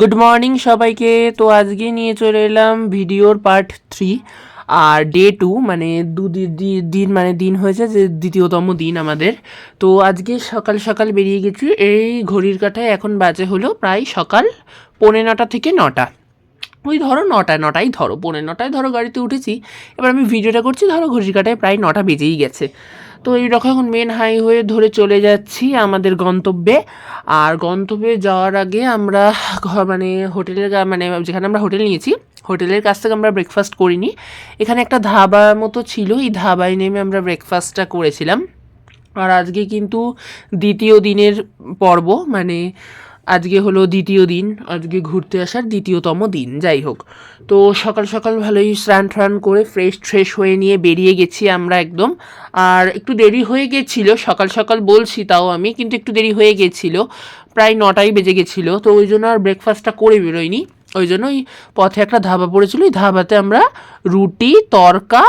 Good morning সবাইকে। তো আজকে নিয়ে চলে এলাম ভিডিওর পার্ট থ্রি আর ডে টু মানে দু দিন মানে দিন হয়েছে যে দ্বিতীয়তম দিন আমাদের। তো আজকে সকাল সকাল বেরিয়ে গেছি। এই ঘড়ির কাঁটায় এখন বাজে হলো প্রায় সকাল পৌনে নটা থেকে নটা। ওই ধরো নটায় নটাই ধরো, পৌনে নটায় ধরো গাড়িতে উঠেছি। এবার আমি ভিডিওটা করছি, ধরো ঘড়ির কাঁটায় প্রায় নটা বেজেই গেছে। তো এই রকম এখন মেন হাইওয়ে ধরে চলে যাচ্ছি আমাদের গন্তব্যে। আর গন্তব্যে যাওয়ার আগে আমরা মানে হোটেলের মানে যেখানে আমরা হোটেল নিয়েছি হোটেলের কাছ থেকে আমরা ব্রেকফাস্ট করিনি। এখানে একটা ধাবার মতো ছিল, এই ধাবায় নেমে আমরা ব্রেকফাস্টটা করেছিলাম। আর আজকে কিন্তু দ্বিতীয় দিনের পর্ব মানে আজকে হলো দ্বিতীয় দিন, আজকে ঘুরতে আসার দ্বিতীয়তম দিন, যাই হোক। তো সকাল সকাল ভালোই স্নান টান করে ফ্রেশ ফ্রেশ হয়ে নিয়ে বেরিয়ে গেছি আমরা একদম। আর একটু দেরি হয়ে গেছিল, সকাল সকাল বলছি তাও আমি, কিন্তু একটু দেরি হয়ে গেছিল। প্রায় নটাই বেজে গেছিল, তো ওই জন্য আর ব্রেকফাস্টটা করে বেরোয়নি ওই জন্য ওই পথে একটা ধাবা পড়েছিল, ওই ধাবাতে আমরা রুটি, তরকা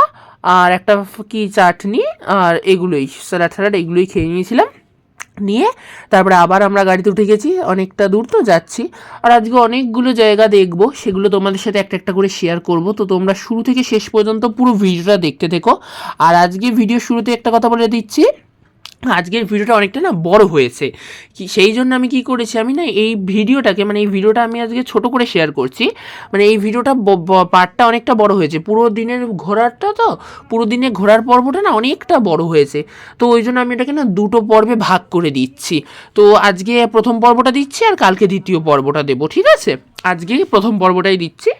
আর একটা কি চাটনি আর এগুলোই স্যালাড ট্যালাড এগুলোই খেয়ে নিয়েছিলাম। নিয়ে তারপরে আবার আমরা গাড়িতে উঠে গেছি, অনেকটা দূর তো যাচ্ছি। আর আজকে অনেকগুলো জায়গা দেখব, সেগুলো তোমাদের সাথে একটা একটা করে শেয়ার করব। তো তোমরা শুরু থেকে শেষ পর্যন্ত পুরো ভিডিওটা দেখতে থেকো। আর আজকে ভিডিও শুরুতে একটা কথা বলে দিচ্ছি আজকের ভিডিওটা অনেকটা না বড় হয়েছে। কি, সেই জন্য আমি কি করেছি, আমি না এই ভিডিওটাকে মানে এই ভিডিওটা আমি আজকে ছোট করে শেয়ার করছি। মানে এই ভিডিওটা পার্টটা অনেকটা বড় হয়েছে। পুরো দিনের ঘোরারটা তো, পুরো দিনে ঘোরার পর্বটা না অনেকটা বড় হয়েছে। তো ওই জন্য আমি এটাকে না দুটো পর্বে ভাগ করে দিচ্ছি। তো আজকে প্রথম পর্বটা দিচ্ছি আর কালকে দ্বিতীয় পর্বটা দেবো, ঠিক আছে? আজকে প্রথম পর্বটাই দিচ্ছি।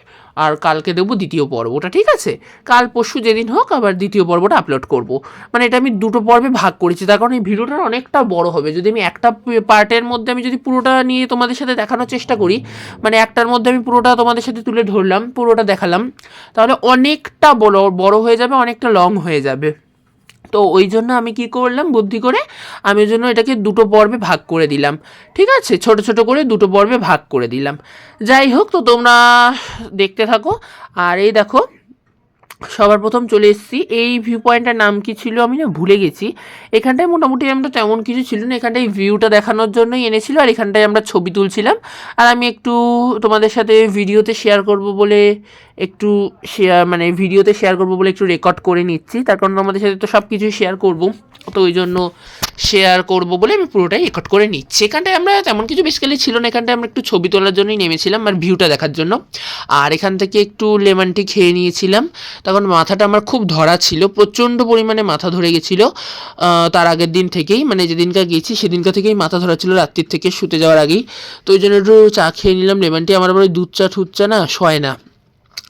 আর কালকে দেবো দ্বিতীয় পর্বটা ঠিক আছে? কাল পরশু যেদিন হোক আবার দ্বিতীয় পর্বটা আপলোড করব। মানে এটা আমি দুটো পর্বে ভাগ করেছি, তার কারণ এই ভিডিওটা অনেকটা বড় হবে। যদি আমি একটা পার্টের মধ্যে আমি যদি পুরোটা নিয়ে তোমাদের সাথে দেখানোর চেষ্টা করি মানে একটার মধ্যে আমি পুরোটা তোমাদের সাথে তুলে ধরলাম, পুরোটা দেখালাম, তাহলে অনেকটা বড় বড় হয়ে যাবে, অনেকটা লং হয়ে যাবে। তো ওই জন্য আমি কি করলাম? বুদ্ধি করে আমি ওই জন্য এটাকে দুটো পর্বে ভাগ করে দিলাম। ঠিক আছে? ছোট ছোট করে দুটো পর্বে ভাগ করে দিলাম। যাই হোক, তো তোমরা দেখতে থাকো। আর এই দেখো, সবার প্রথম চলে এসেছি। এই ভিউ পয়েন্টটার নাম কি ছিল আমি না ভুলে গেছি। এখানটায় মোটামুটি আমরা তেমন কিছু ছিল না। এখানটায় ভিউটা দেখানোর জন্যই এনেছিল আর এখানটায় আমরা ছবি তুলছিলাম। আর আমি একটু তোমাদের সাথে ভিডিওতে শেয়ার করব বলে একটু শেয়ার মানে ভিডিওতে শেয়ার করব বলে একটু রেকর্ড করে নিচ্ছি। তার কারণ তোমাদের সাথে তো সব কিছুই শেয়ার করব। তো ওই জন্য শেয়ার করব বলে আমি পুরোটাই রেকর্ড করে নিচ্ছি। এখানটায় আমরা তেমন কিছু বেসিক্যালি ছিল না। এখানটায় আমরা একটু ছবি তোলার জন্যই নেমেছিলাম আর ভিউটা দেখার জন্য। আর এখান থেকে একটু লেমন টি খেয়ে নিয়েছিলাম। তখন মাথাটা আমার খুব ধরা ছিল। প্রচণ্ড পরিমাণে মাথা ধরে গেছিল। তার আগের দিন থেকেই মানে যেদিনকার গেছি, সেদিনকার থেকেই মাথা ধরা ছিল রাত্রির থেকে শুতে যাওয়ার আগেই। তো ওই জন্য একটু চা খেয়ে নিলাম। লেমন টি আমার আবার দুধ চা ঠুদ চা না সয় না।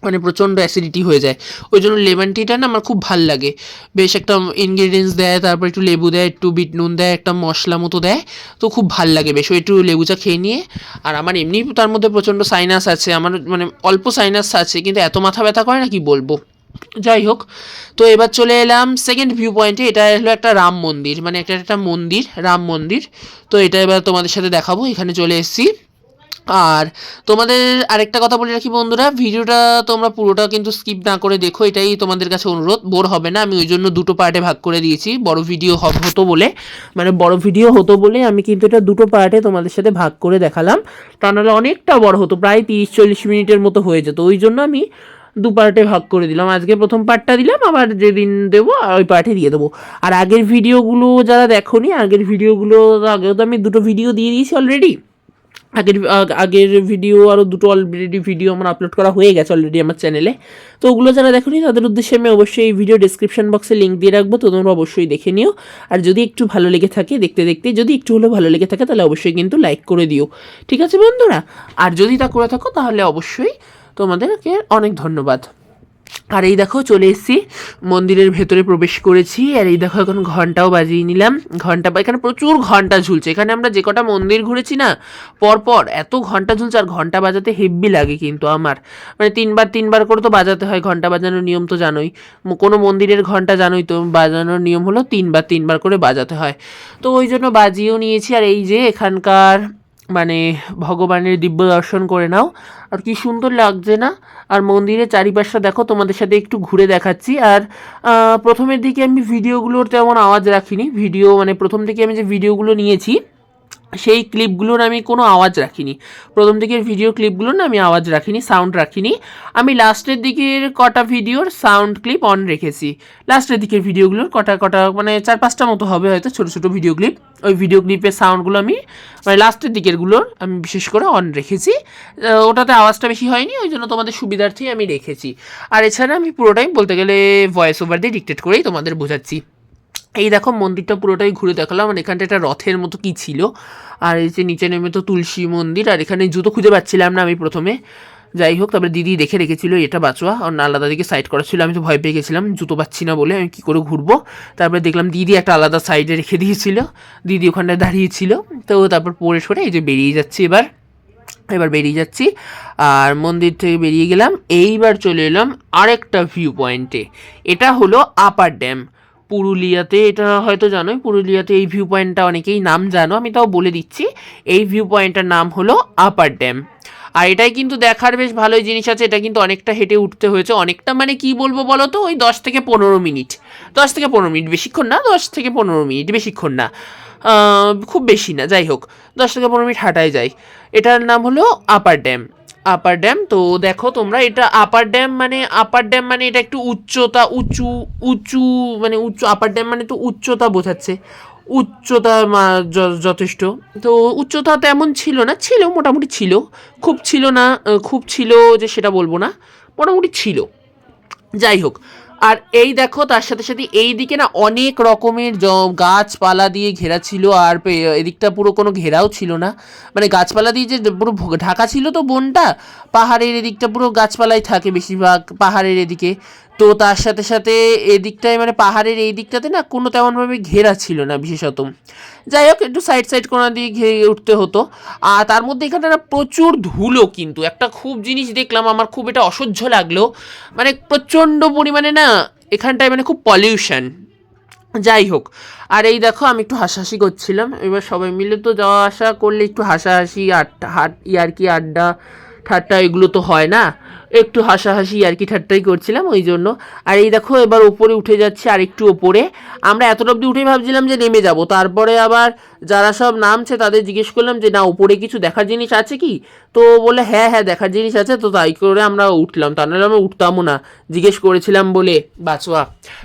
মানে প্রচণ্ড অ্যাসিডিটি হয়ে যায়। ওই জন্য লেমন টিটা না আমার খুব ভালো লাগে। বেশ একটা ইনগ্রিডিয়েন্টস দেয়, তারপর একটু লেবু দেয়, একটু বিট নুন দেয়, একটা মশলা মতো দেয়, তো খুব ভালো লাগে বেশ। ওই একটু লেবু চা খেয়ে নিয়ে, আর আমার এমনি তার মধ্যে প্রচণ্ড সাইনাস আছে, আমার মানে অল্প সাইনাস আছে, কিন্তু এত মাথা ব্যথা করে না কি বলব? যাই হোক, তো এবার চলে এলাম সেকেন্ড ভিউ পয়েন্টে এটা হলো একটা রাম মন্দির মানে এটা একটা মন্দির, রাম মন্দির। তো এটা এবার তোমাদের সাথে দেখাবো, এখানে চলে এসেছি। আর তোমাদের আরেকটা কথা বলে রাখি বন্ধুরা, ভিডিওটা তোমরা পুরোটা কিন্তু স্কিপ না করে দেখো, এটাই তোমাদের কাছে অনুরোধ, বোর হবে না, আমি ওই জন্য দুটো পার্টে ভাগ করে দিয়েছি, বড় ভিডিও হতো বলে মানে বড় ভিডিও হতো বলে আমি কিন্তু এটা দুটো পার্টে তোমাদের সাথে ভাগ করে দেখালাম, তা নাহলে অনেকটা বড় হতো, প্রায় তিরিশ চল্লিশ মিনিটের মতো হয়ে যেত, ওই জন্য আমি দু পার্টে ভাগ করে দিলাম, আজকে প্রথম পার্টটা দিলাম, আবার যেদিন দেবো ওই পার্টে দিয়ে দেবো, আর আগের ভিডিওগুলো যারা দেখোনি, আগের ভিডিওগুলো আগেও তো আমি দুটো ভিডিও দিয়ে দিয়েছি অলরেডি আগের আগ- আগের ভিডিও আরও দুটো অলরেডি ভিডিও আমার আপলোড করা হয়ে গেছে অলরেডি আমার চ্যানেলে তো ওগুলো যারা দেখোনি তাদের উদ্দেশ্যে আমি অবশ্যই এই ভিডিও ডিসক্রিপশন বক্সে লিঙ্ক দিয়ে রাখব, তো তোমরা অবশ্যই দেখে নিও। আর যদি একটু ভালো লেগে থাকে, দেখতে দেখতে, যদি একটু হলেও ভালো লেগে থাকে, তাহলে অবশ্যই কিন্তু লাইক করে দিও। ঠিক আছে বন্ধুরা? আর যদি তা করে থাকো, তাহলে অবশ্যই তোমাদেরকে অনেক ধন্যবাদ। আর এই দেখো চলে এসেছি। মন্দিরের ভেতরে প্রবেশ করেছি আর এই দেখো এখন ঘন্টাও বাজিয়ে নিলাম। ঘণ্টা এখানে প্রচুর ঘণ্টা ঝুলছে। এখানে আমরা যে কটা মন্দির ঘুরেছি না, পরপর এত ঘণ্টা ঝুলছে আর ঘণ্টা বাজাতে হেব্বি লাগে কিন্তু আমার। মানে তিনবার তিনবার করে তো বাজাতে হয়, ঘণ্টা বাজানোর নিয়ম তো জানোই। কোনো মন্দিরের ঘণ্টা জানোই তো, বাজানোর নিয়ম হলো তিনবার তিনবার করে বাজাতে হয়। তো ওই জন্য বাজিয়েও নিয়েছি। আর এই যে এখানকার মানে ভগবানের দিব্য দর্শন করে নাও। আর কি সুন্দর লাগছে না? আর মন্দিরের চারিপাশটা দেখো, তোমাদের সাথে একটু ঘুরে দেখাচ্ছি। আর প্রথমের দিকে আমি ভিডিওগুলোর তেমন আওয়াজ রাখিনি। ভিডিও মানে প্রথম থেকে আমি যে ভিডিওগুলো নিয়েছি সেই ক্লিপগুলোর আমি কোনো আওয়াজ রাখিনি। প্রথম দিকের ভিডিও ক্লিপগুলোর না আমি আওয়াজ রাখিনি সাউন্ড রাখিনি। আমি লাস্টের দিকের কটা ভিডিওর সাউন্ড ক্লিপ অন রেখেছি। লাস্টের দিকের ভিডিওগুলোর কটা কটা মানে চার, পাঁচটা মতো হবে হয়তো ছোটো ছোটো ভিডিও ক্লিপ ওই ভিডিও ক্লিপের সাউন্ডগুলো আমি মানে লাস্টের দিকেরগুলোর আমি বিশেষ করে অন রেখেছি। ওটাতে আওয়াজটা বেশি হয়নি, ওই জন্য তোমাদের সুবিধার্থেই আমি রেখেছি। আর এছাড়া আমি পুরোটাই বলতে গেলে ভয়েস ওভার দিয়ে ডিকটেট করেই তোমাদের বোঝাচ্ছি। এই দেখো মন্দিরটা পুরোটাই ঘুরে দেখালাম আর এখানটা একটা রথের মতো কি ছিল। আর এই যে নিচে নেমে তো তুলসী মন্দির, আর এখানে জুতো খুঁজে পাচ্ছিলাম না আমি প্রথমে। যাই হোক, তারপরে দিদি দেখে রেখেছিল এটা বাঁচোয়া আর আলাদা দিকে সাইড করা ছিল, আমি তো ভয় পেয়ে গেছিলাম, জুতো পাচ্ছি না বলে আমি কী করে ঘুরবো। তারপরে দেখলাম দিদি একটা আলাদা সাইডে রেখে দিয়েছিল, দিদি ওখানটায় দাঁড়িয়েছিল তো তারপর পরে সরে এই যে বেরিয়ে যাচ্ছি এবার এবার বেরিয়ে যাচ্ছি, আর মন্দির থেকে বেরিয়ে গেলাম। এইবার চলে এলাম আরেকটা ভিউ পয়েন্টে এটা হলো আপার ড্যাম পুরুলিয়াতে, এটা হয়তো জানোই, পুরুলিয়াতে এই ভিউ পয়েন্টটা অনেকেই নাম জানো, আমি তাও বলে দিচ্ছি। এই ভিউ পয়েন্টটার নাম হলো আপার ড্যাম আর এটাই কিন্তু দেখার বেশ ভালোই জিনিস আছে, এটা কিন্তু অনেকটা হেঁটে উঠতে হয়েছে। অনেকটা মানে কি বলব বলো তো, ওই দশ থেকে পনেরো মিনিট। দশ থেকে পনেরো মিনিট, বেশিক্ষণ না, দশ থেকে পনেরো মিনিট, বেশিক্ষণ না। খুব বেশি না, যাই হোক, দশ থেকে পনেরো মিনিট হাঁটায় যায়। এটার নাম হলো আপার ড্যাম আপার ড্যাম তো দেখো তোমরা এটা আপার ড্যাম মানে আপার ড্যাম মানে এটা একটু উচ্চতা, উঁচু উঁচু মানে উচ্চ আপার ড্যাম মানে তো উচ্চতা বোঝাচ্ছে। উচ্চতা যথেষ্ট। তো উচ্চতা তেমন ছিল না, ছিল, মোটামুটি ছিল। খুব ছিল না খুব ছিল যে সেটা বলব না, মোটামুটি ছিল। যাই হোক আর এই দেখো, তার সাথে সাথে এই দিকে না অনেক রকমের গাছপালা দিয়ে ঘেরা ছিল আর এদিকটা পুরো কোনো ঘেরাও ছিল না। মানে গাছপালা দিয়ে যে পুরো ঢাকা ছিল তো বনটা, পাহাড়ের এদিকটা পুরো গাছপালাই থাকে বেশিরভাগ পাহাড়ের এদিকে। তো তার সাথে সাথে এদিকটায় মানে পাহাড়ের এই দিকটাতে না কোনো তেমনভাবে ঘেরা ছিল না বিশেষত। যাই হোক, একটু সাইড সাইড কোনা দিয়ে ঘিরে উঠতে হতো। আর তার মধ্যে এখানে না প্রচুর ধুলো কিন্তু। একটা খুব জিনিস দেখলাম, আমার খুব এটা অসহ্য লাগল। মানে প্রচণ্ড পরিমাণে না এখানটায় মানে খুব পলিউশন যাই হোক, আর এই দেখো আমি একটু হাসাহাসি করছিলাম। এবার সবাই মিলে তো যাওয়া আসা করলে একটু হাসাহাসি, আড্ডা, হাট, ইয়ার্কি, আড্ডা, ঠাট্টা, এগুলো তো হয় না। একটু হাসাহাসি আর কি ঠাট্টাই করছিলাম, ওই জন্য। আর এই দেখো, এবার ওপরে উঠে যাচ্ছে আর একটু ওপরে। আমরা এতটা অব্দি উঠেই ভাবছিলাম যে নেমে যাব। তারপরে আবার যারা সব নামছে তাদের জিজ্ঞেস করলাম যে, না উপরে কিছু দেখার জিনিস আছে কি? তো বলে হ্যাঁ হ্যাঁ দেখার জিনিস আছে। তো তাই করে আমরা উঠলাম। তা নাহলে আমরা উঠতামও না। জিজ্ঞেস করেছিলাম বলে বাঁচোয়া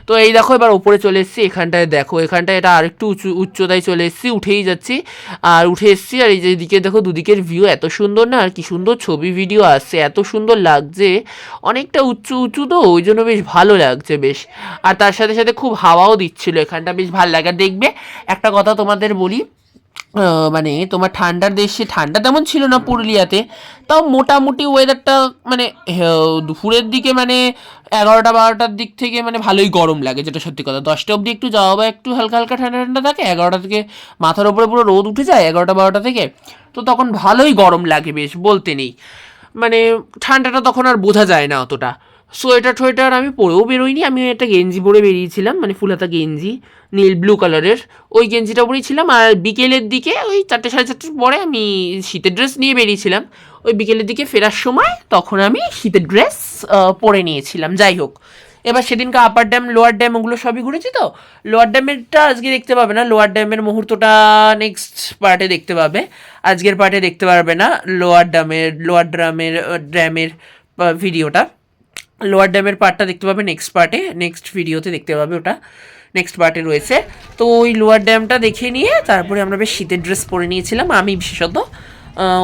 তো এই দেখো, এবার ওপরে চলে এসেছি। এখানটায় দেখো, এখানটায় এটা আরেকটু উঁচু, উচ্চতায় চলে এসেছি, উঠেই যাচ্ছি। আর উঠে এসেছি, আর এই যে দিকে দেখো, দুদিকের ভিউ এত সুন্দর না? আর কি সুন্দর ছবি ভিডিও আসছে, এত সুন্দর লাগছে। অনেকটা উঁচু উঁচু তো, ওই জন্য বেশ ভালো লাগছে বেশ। আর তার সাথে সাথে খুব হাওয়াও দিচ্ছিল, এখানটা বেশ ভালো লাগে। দেখবে, একটা কথা তোমাদের বলি মানে তোমার ঠান্ডার দেশে, ঠান্ডা তেমন ছিল না পুরুলিয়াতে, তাও মোটামুটি ওয়েদারটা মানে দুপুরের দিকে মানে এগারোটা বারোটার দিক থেকে মানে ভালোই গরম লাগে, যেটা সত্যি কথা। দশটা অবধি একটু যাওয়া বা একটু হালকা হালকা ঠান্ডা ঠান্ডা থাকে, এগারোটা থেকে মাথার উপরে পুরো রোদ উঠে যায় এগারোটা বারোটা থেকে, তো তখন ভালোই গরম লাগে বেশ, বলতে নেই। মানে ঠান্ডাটা তখন আর বোঝা যায় না অতটা। সোয়েটার টোয়েটার আমি পরেও বেরোইনি, আমি একটা গেঞ্জি পরে বেরিয়েছিলাম মানে ফুলাতা গেঞ্জি, নীল ব্লু কালারের ওই গেঞ্জিটা পরেছিলাম আর বিকেলের দিকে ওই চারটে সাড়ে চারটের পরে আমি শীতের ড্রেস নিয়ে বেরিয়েছিলাম। ওই বিকেলের দিকে ফেরার সময় তখন আমি শীতের ড্রেস পরে নিয়েছিলাম, যাই হোক। এবার সেদিনকে আপার ড্যাম লোয়ার ড্যাম ওগুলো সবই ঘুরেছি তো? লোয়ার ড্যামেরটা আজকে দেখতে পাবে না লোয়ার ড্যামের মুহূর্তটা নেক্সট পার্টে দেখতে পাবে। আজকের পার্টে দেখতে পারবে না লোয়ার ড্যামের লোয়ার ড্রামের ড্যামের ভিডিওটা লোয়ার ড্যামের পার্টটা দেখতে পাবে নেক্সট পার্টে নেক্সট ভিডিওতে দেখতে পাবে ওটা। নেক্সট পার্টে রয়েছে। তো ওই লোয়ার ড্যামটা দেখে নিয়ে তারপরে আমরা বেশ শীতের ড্রেস পরে নিয়েছিলাম। আমি বিশেষত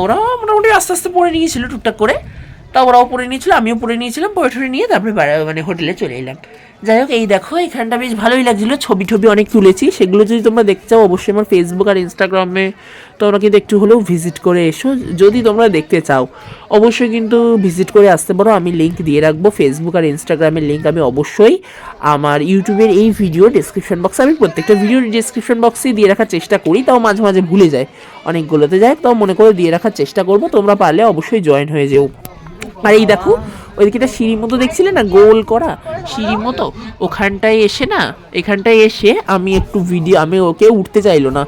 ওরা মোটামুটি আস্তে আস্তে পরে নিয়েছিল টুকটাক করে। তা ওরাও পরে নিয়েছিল, আমিও পরে নিয়েছিলাম, পরে টরে নিয়ে তারপরে মানে হোটেলে চলে এলাম। যাই হোক, এই দেখো, এখানটা বেশ ভালোই লাগছিল ছবি টবি অনেক তুলেছি, সেগুলো যদি তোমরা দেখতে চাও, অবশ্যই আমার ফেসবুক আর ইনস্টাগ্রামে তোমরা কিন্তু একটু হলেও ভিজিট করে এসো। যদি তোমরা দেখতে চাও, অবশ্যই কিন্তু ভিজিট করে আসতে পারো, আমি লিঙ্ক দিয়ে রাখব ফেসবুক আর ইনস্টাগ্রামের লিঙ্ক আমি অবশ্যই আমার ইউটিউবের এই ভিডিও ডিসক্রিপশন বক্সে আমি প্রত্যেকটা ভিডিওর ডিসক্রিপশন বক্সেই দিয়ে রাখার চেষ্টা করি, তাও মাঝে মাঝে ভুলে যায় অনেকগুলোতে। যায় তাও মনে করে দিয়ে রাখার চেষ্টা করব, তোমরা পারলে অবশ্যই জয়েন হয়ে যেও। আর এই দেখো, ওইদিকে একটা সিঁড়ি মতো দেখছিলে না, গোল করা সিঁড়ি মতো? ওখানটায় এসে না, এখানটায় এসে আমি একটু ভিডিও আমি ওকে উঠতে চাইলো না।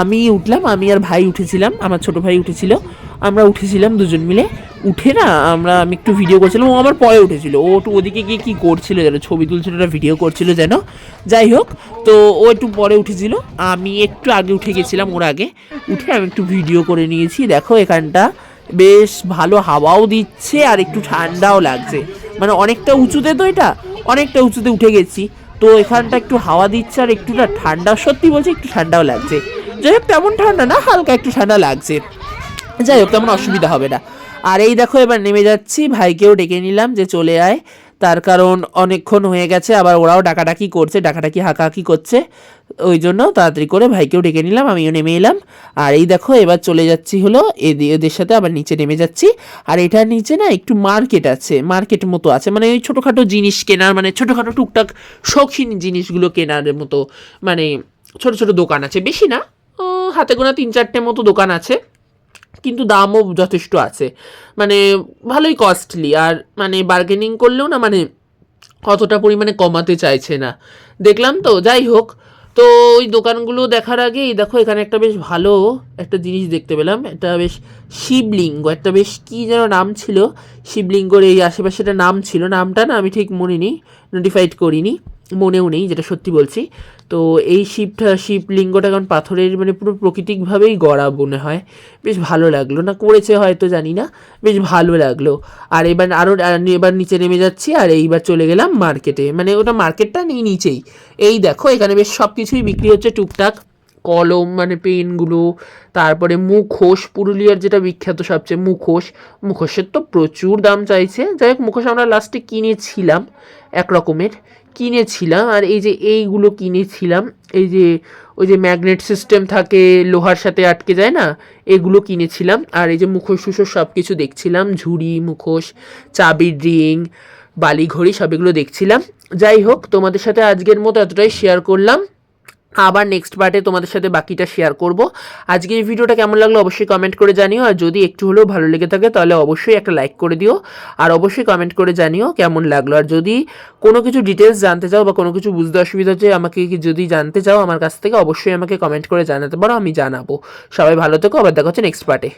আমি উঠলাম, আমি আর ভাই উঠেছিলাম, আমার ছোট ভাই উঠেছিল, আমরা উঠেছিলাম দুজন মিলে। উঠে না, আমরা, আমি একটু ভিডিও করছিলাম, ও আমার পরে উঠেছিল। ও একটু ওদিকে গিয়ে কী করছিল যেন, ছবি তুলছিল না ভিডিও করছিল যেন। যাই হোক, তো ও একটু পরে উঠেছিল, আমি একটু আগে উঠে গেছিলাম ওর আগে। উঠে আমি একটু ভিডিও করে নিয়েছি, দেখো এখানটা। বেশ ভালো হাওয়াও দিচ্ছে আর একটু ঠান্ডাও লাগছে। মানে অনেকটা উঁচুতে তো এটা, অনেকটা উঁচুতে উঠে গেছি। তো এখানটা একটু হাওয়া দিচ্ছে আর একটু না ঠান্ডা, সত্যি বলছি একটু ঠান্ডাও লাগছে। যাই হোক, তেমন ঠান্ডা না, হালকা একটু ঠান্ডা লাগছে। যাই হোক, তেমন অসুবিধা হবে না। আর এই দেখো এবার নেমে যাচ্ছি, ভাইকেও ডেকে নিলাম যে চলে আয়। তার কারণ অনেকক্ষণ হয়ে গেছে, আবার ওরাও ডাকাডাকি করছে, ডাকাডাকি, হাঁকাহাকি করছে। ওই জন্য তাড়াতাড়ি করে ভাইকেও ডেকে নিলাম, আমিও নেমে এলাম। আর এই দেখো, এবার চলে যাচ্ছি হলো এদি- এদের সাথে আবার নিচে নেমে যাচ্ছি। আর এটার নিচে না একটু মার্কেট আছে, মার্কেট মতো আছে মানে ওই ছোটোখাটো জিনিস কেনার মানে ছোটোখাটো টুকটাক শৌখিন জিনিসগুলো কেনার মতো মানে ছোট ছোট দোকান আছে। বেশি না হাতে গোনা তিন চারটে মতো দোকান আছে। কিন্তু দামও যথেষ্ট আছে। মানে ভালোই কস্টলি আর মানে বার্গেনিং করলেও না মানে অতটা পরিমাণে কমাতে চাইছে না। দেখলাম তো, যাই হোক, তো ওই দোকানগুলো দেখার আগেই দেখো এখানে একটা বেশ ভালো একটা জিনিস দেখতে পেলাম, একটা বেশ শিবলিঙ্গ, একটা বেশ কী যেন নাম ছিল, শিবলিঙ্গর এই আশেপাশেটা নাম ছিল, নামটা না আমি ঠিক মনে নেই নোটিফাইড করিনি। মনেও নেই যেটা সত্যি বলছি। তো এই শিবটা শিবলিঙ্গটা কারণ পাথরের মানে পুরো প্রাকৃতিকভাবেই গড়া মনে হয়। বেশ ভালো লাগল। না, করেছে হয়তো, জানি না। বেশ ভালো লাগল। আর এবার আরও এবার নিচে নেমে যাচ্ছি আর এইবার চলে গেলাম মার্কেটে মানে ওটা মার্কেটটা নেই, নিচেই। এই দেখো, এখানে বেশ সব কিছুই বিক্রি হচ্ছে টুকটাক। কলম মানে পেনগুলো তারপরে মুখোশ, পুরুলিয়ার যেটা বিখ্যাত সবচেয়ে মুখোশ। মুখোশের তো প্রচুর দাম চাইছে। যাই হোক, মুখোশ আমরা লাস্টে কিনেছিলাম, এক রকমের। কিনেছিলাম, আর এই যে এইগুলো কিনেছিলাম, এই যে, ওই যে ম্যাগনেট সিস্টেম থাকে, লোহার সাথে আটকে যায় না, এগুলো কিনেছিলাম, আর এই যে মুখোশ টুখোশ সব কিছু দেখছিলাম, ঝুড়ি, মুখোশ, চাবির রিং, বালিঘড়ি সব এগুলো দেখছিলাম। যাই হোক, তোমাদের সাথে আজকের মতো এতটাই শেয়ার করলাম। আবার নেক্সট পার্টে তোমাদের সাথে বাকিটা শেয়ার করব। আজকে এই ভিডিওটা কেমন লাগল অবশ্যই কমেন্ট করে জানিও, আর যদি একটু হলেও ভালো লেগে থাকে তাহলে অবশ্যই একটা লাইক করে দিও, আর অবশ্যই কমেন্ট করে জানিও কেমন লাগল। আর যদি কোনো কিছু ডিটেলস জানতে চাও বা কোনো কিছু বুঝতে অসুবিধা হচ্ছে, আমাকে যদি জানতে চাও আমার কাছ থেকে, অবশ্যই আমাকে কমেন্ট করে জানাতে পারো, আমি জানাব। সবাই ভালো থেকো, আবার দেখা হচ্ছে নেক্সট পার্টে